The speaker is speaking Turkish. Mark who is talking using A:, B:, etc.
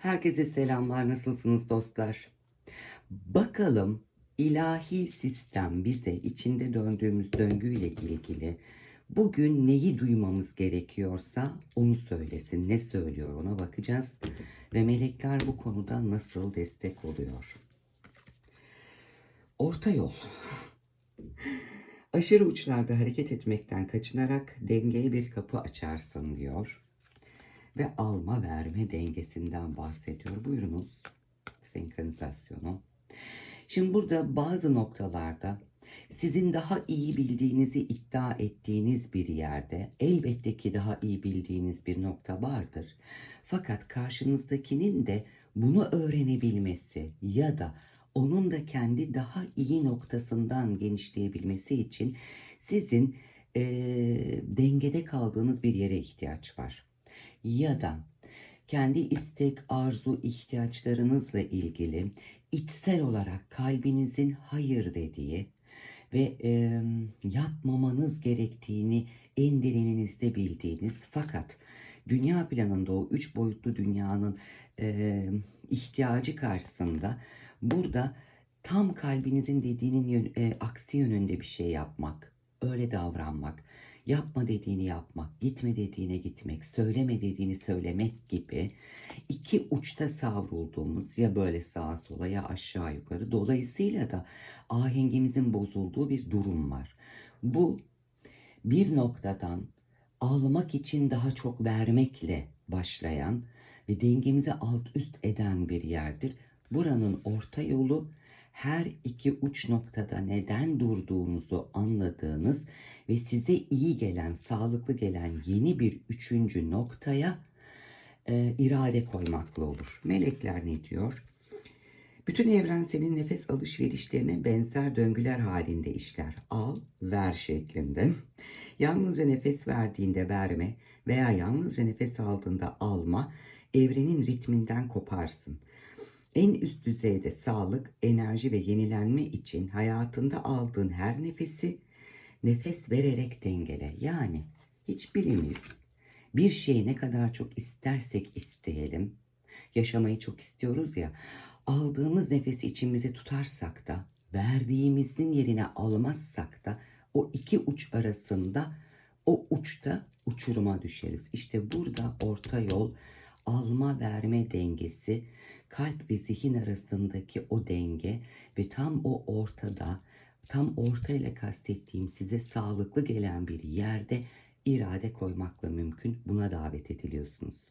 A: Herkese selamlar. Nasılsınız dostlar? Bakalım ilahi sistem bize içinde döndüğümüz döngüyle ilgili bugün neyi duymamız gerekiyorsa onu söylesin. Ne söylüyor ona bakacağız. Ve melekler bu konuda nasıl destek oluyor? Orta yol. Aşırı uçlarda hareket etmekten kaçınarak dengeye bir kapı açarsın diyor. Ve alma verme dengesinden bahsediyor. Buyurunuz. Senkronizasyonu. Şimdi burada bazı noktalarda sizin daha iyi bildiğinizi iddia ettiğiniz bir yerde elbette ki daha iyi bildiğiniz bir nokta vardır. Fakat karşınızdakinin de bunu öğrenebilmesi ya da onun da kendi daha iyi noktasından genişleyebilmesi için sizin eee, dengede kaldığınız bir yere ihtiyaç var. Ya da kendi istek, arzu, ihtiyaçlarınızla ilgili içsel olarak kalbinizin hayır dediği ve eee, yapmamanız gerektiğini en derininizde bildiğiniz fakat dünya planında o üç boyutlu dünyanın eee, ihtiyacı karşısında burada tam kalbinizin dediğinin yön- e, aksi yönünde bir şey yapmak, öyle davranmak, yapma dediğini yapmak, gitme dediğine gitmek, söyleme dediğini söylemek gibi iki uçta savrulduğumuz ya böyle sağa sola ya aşağı yukarı dolayısıyla da ahengimizin bozulduğu bir durum var. Bu bir noktadan almak için daha çok vermekle başlayan ve dengemizi alt üst eden bir yerdir. Buranın orta yolu her iki uç noktada neden durduğunuzu anladığınız ve size iyi gelen, sağlıklı gelen yeni bir üçüncü noktaya e, irade koymakla olur. Melekler ne diyor? Bütün evren senin nefes alışverişlerine benzer döngüler halinde işler. Al, ver şeklinde. Yalnızca nefes verdiğinde verme veya yalnızca nefes aldığında alma evrenin ritminden koparsın. En üst düzeyde sağlık, enerji ve yenilenme için hayatında aldığın her nefesi nefes vererek dengele. Yani hiçbirimiz bir şeyi ne kadar çok istersek isteyelim, yaşamayı çok istiyoruz ya, aldığımız nefesi içimize tutarsak da, verdiğimizin yerine almazsak da o iki uç arasında o uçta uçuruma düşeriz. İşte burada orta yol alma verme dengesi, kalp ve zihin arasındaki o denge ve tam o ortada, tam orta ile kastettiğim size sağlıklı gelen bir yerde irade koymakla mümkün. Buna davet ediliyorsunuz.